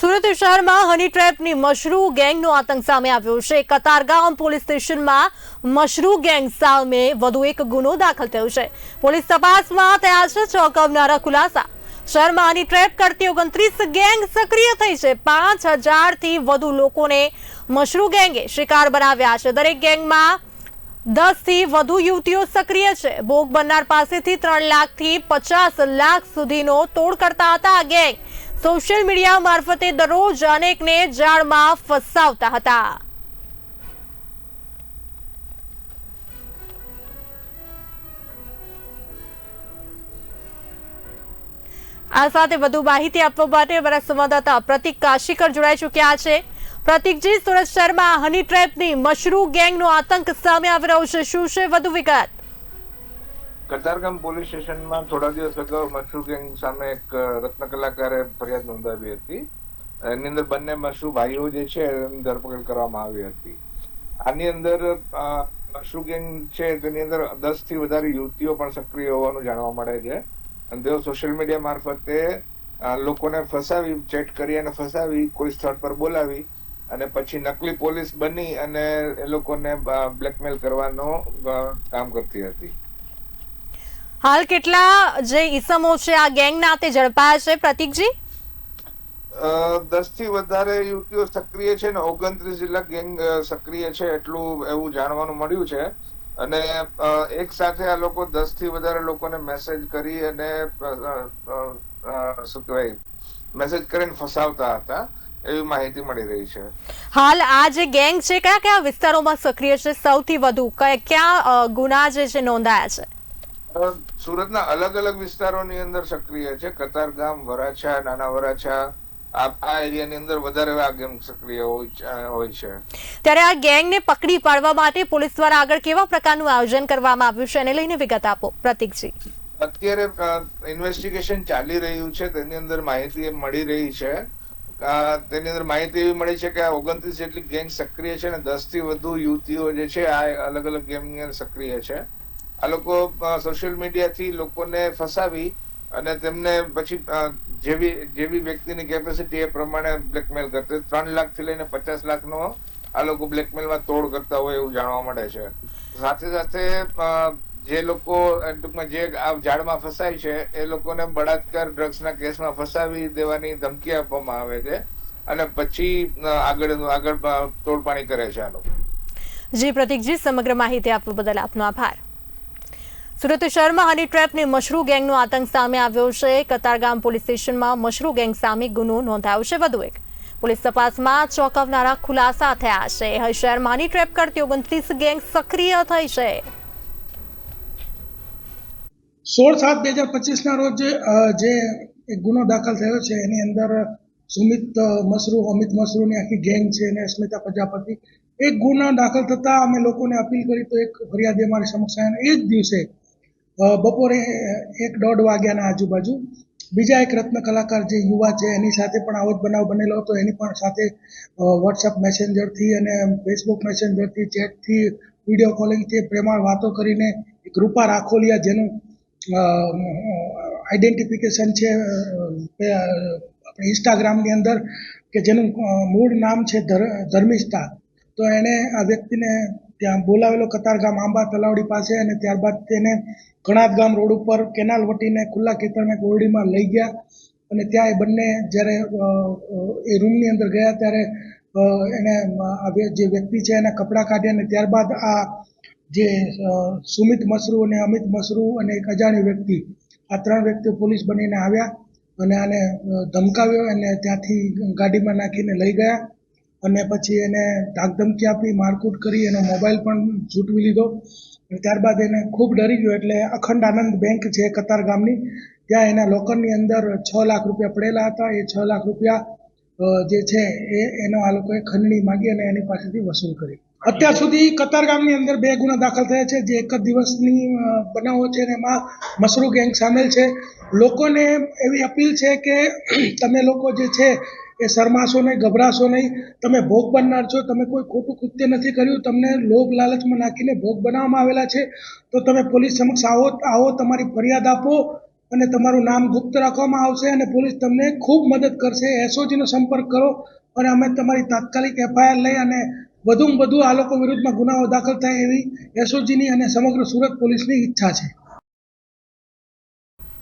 સુરત શહેરમાં હની ટ્રેપની મશરૂ ગેંગનો આતંક સામે આવ્યો છે. કતારગામ પોલીસ સ્ટેશનમાં મશરૂ ગેંગ સામે વધુ એક ગુનો દાખલ થયો છે. પોલીસ તપાસમાં થયા છે ચોંકાવનારા ખુલાસા. શહેરમાં હની ટ્રેપ કરતી ઓગણત્રીસ ગેંગ સક્રિય થઈ છે. પાંચ હજારથી વધુ લોકોને મશરૂ ગેંગે શિકાર બનાવ્યા છે. દરેક ગેંગમાં દસથી વધુ યુવતીઓ સક્રિય છે. ભોગ બનનાર પાસેથી ત્રણ લાખથી પચાસ લાખ સુધીનો તોડ કરતા હતા આ ગેંગ. સોશિયલ મીડિયા મારફતે દરરોજ અનેકને જાળમાં ફસાવતા હતા. આ સાથે વધુ માહિતી આપવા માટે અમારા સંવાદદાતા પ્રતિક કાશીકર જોડાઈ ચૂક્યા છે. પ્રતિકજી, સુરત શહેરમાં હની ટ્રેપની મશરૂ ગેંગનો આતંક સામે આવી રહ્યો છે. શું છે? વધુ વિગત. કતારગામ પોલીસ સ્ટેશનમાં થોડા દિવસ અગાઉ મશરૂ ગેંગ સામે એક રત્ન કલાકારે ફરિયાદ નોંધાવી હતી. એની અંદર બંને મશરૂ ભાઈઓ જે છે એની ધરપકડ કરવામાં આવી હતી. આની અંદર મશુ ગેંગ છે, તેની અંદર દસથી વધારે યુવતીઓ પણ સક્રિય હોવાનું જાણવા મળે છે. અને તેઓ સોશિયલ મીડિયા મારફતે લોકોને ફસાવી, ચેટ કરી અને ફસાવી, કોઈ સ્થળ પર બોલાવી અને પછી નકલી પોલીસ બની અને એ લોકોને બ્લેકમેલ કરવાનો કામ કરતી હતી. હાલ કેટલા જે ઈસમો છે આ ગેંગના તે ઝડપાયા છે? પ્રતિકજી? દસથી વધારે યુવતીઓ સક્રિય છે ને ઓગણત્રીસ જેટલા ગેંગ સક્રિય છે એટલું એવું જાણવાનું મળ્યું છે. અને એક સાથે આ લોકો દસથી વધારે લોકોને મેસેજ કરી અને શું કહેવાય મેસેજ કરીને ફસાવતા હતા. એવી માહિતી મળી રહી છે. હાલ આ જે ગેંગ છે કયા કયા વિસ્તારોમાં સક્રિય છે? સૌથી વધુ કયા ક્યાં ગુના જે છે નોંધાયા છે? સુરતના અલગ અલગ વિસ્તારોની અંદર સક્રિય છે. કતારગામ વરાછા નાના વરાછા. આ એરિયાની અંદર વધારે આ ગેંગ સક્રિય હોય છે- ત્યારે આ ગેંગને પકડી પાડવા માટે પોલીસ દ્વારા આગળ કેવા પ્રકારનું આયોજન કરવામાં આવ્યું છે એને લઈને વિગત આપો. પ્રતિકજી. અત્યારે ઇન્વેસ્ટિગેશન ચાલી રહ્યું છે. તેની અંદર માહિતી મળી રહી છે. તેની અંદર માહિતી એવી મળી છે કે આ ઓગણત્રીસ જેટલી ગેંગ સક્રિય છે અને દસથી વધુ યુવતીઓ જે છે આ અલગ અલગ ગેંગની અંદર સક્રિય છે. આ લોકો સોશિયલ મીડિયાથી લોકોને ફસાવી અને તેમને પછી જેવી જેવી વ્યક્તિની કેપેસિટી એ પ્રમાણે બ્લેકમેલ કરતા. ત્રણ લાખથી લઈને પચાસ લાખનો આ લોકો બ્લેકમેલમાં તોડ કરતા હોય એવું જાણવા મળે છે. સાથે સાથે જે લોકો ટૂંકમાં જે આ ઝાડમાં ફસાય છે, એ લોકોને બળાત્કાર ડ્રગ્સના કેસમાં ફસાવી દેવાની ધમકી આપવામાં આવે છે અને પછી આગળ આગળ તોડપાણી કરે છે આ લોકો. જી, પ્રતિકજી, સમગ્ર માહિતી આપવા બદલ આપનો આભાર. સુરત શહેરમાં હની ટ્રેપની મશરૂ ગેંગનો આતંક સામે આવ્યો છે. કતારગામ પોલીસ સ્ટેશનમાં મશરૂ ગેંગ સામે ગુનો નોંધાયો છે વધુ એક. પોલીસ તપાસમાં ચોંકાવનારા ખુલાસા થયા છે. હવે શહેરમાં હની ટ્રેપ કરતી ઓગણત્રીસ ગેંગ સક્રિય થઈ છે. સોળ સાત બે હજાર પચીસના રોજ જે એક ગુનો દાખલ થયો છે, એની અંદર સુમિત મસરૂ અમિત મસરૂની આખી ગેંગ છે અને સ્મિતા પ્રજાપતિ. એક ગુનો દાખલ થતાં અમે લોકોને અપીલ કરી તો એક ફરિયાદ અમારી સમક્ષ એ જ દિવસે બપોરે એક દોઢ વાગ્યાના આજુબાજુ. બીજા એક રત્ન કલાકાર જે યુવા છે, એની સાથે પણ આવો જ બનાવ બનેલો હતો. એની પણ સાથે વોટ્સઅપ મેસેન્જરથી અને ફેસબુક મેસેન્જરથી ચેટથી વીડિયો કોલિંગથી પ્રેમાળ વાતો કરીને એક રૂપા રાખોલિયા જેનું આઈડેન્ટિફિકેશન છે આપણે ઇન્સ્ટાગ્રામની અંદર કે જેનું મૂળ નામ છે ધર, ધર્મિષ્ઠા. તો એણે આ વ્યક્તિને ત્યાં બોલાવેલો કતારગામ આંબા તલાવડી પાસે અને ત્યારબાદ તેને ઘણાદ ગામ રોડ ઉપર કેનાલ વટીને ખુલ્લા ખેતરમાં ઓરડીમાં લઈ ગયા. અને ત્યાં એ બંને જ્યારે એ રૂમની અંદર ગયા ત્યારે એને જે વ્યક્તિ છે એના કપડાં કાઢ્યા અને ત્યારબાદ આ જે સુમિત મસરૂ અને અમિત મસરૂ અને એક અજાણી વ્યક્તિ, આ ત્રણ વ્યક્તિઓ પોલીસ બનીને આવ્યા અને આને ધમકાવ્યો અને ત્યાંથી ગાડીમાં નાખીને લઈ ગયા. અને પછી એને ધાકધમકી આપી, મારકૂટ કરી, એનો મોબાઈલ પણ ઝૂંટવી લીધો. ત્યારબાદ એને ખૂબ ડરી ગયો, એટલે અખંડ આનંદ બેંક છે કતાર ગામની, ત્યાં એના લોકરની અંદર છ લાખ રૂપિયા પડેલા હતા. એ છ લાખ રૂપિયા જે છે એ, એનો આ લોકોએ ખંડણી માંગી અને એની પાસેથી વસૂલ કરી. અત્યાર સુધી કતાર ગામની અંદર બે ગુના દાખલ થયા છે. જે એક જ દિવસની બનાવો છે અને એમાં મસરૂ ગેંગ સામેલ છે. લોકોને એવી અપીલ છે કે, તમે લોકો જે છે એ શરમાશો નહીં, ગભરાશો નહીં, તમે ભોગ બનનાર છો, તમે કોઈ ખોટું કૃત્ય નથી કર્યું, તમને લોભ લાલચમાં નાખીને ભોગ બનાવવામાં આવેલા છે, તો તમે પોલીસ સમક્ષ આવો આવો, તમારી ફરિયાદ આપો અને તમારું નામ ગુપ્ત રાખવામાં આવશે અને પોલીસ તમને ખૂબ મદદ કરશે. એસઓજીનો સંપર્ક કરો અને અમે તમારી તાત્કાલિક એફઆઈઆર લઈ અને વધુમાં વધુ આ લોકો વિરુદ્ધમાં ગુનાઓ દાખલ થાય એવી એસઓજીની અને સમગ્ર સુરત પોલીસની ઈચ્છા છે.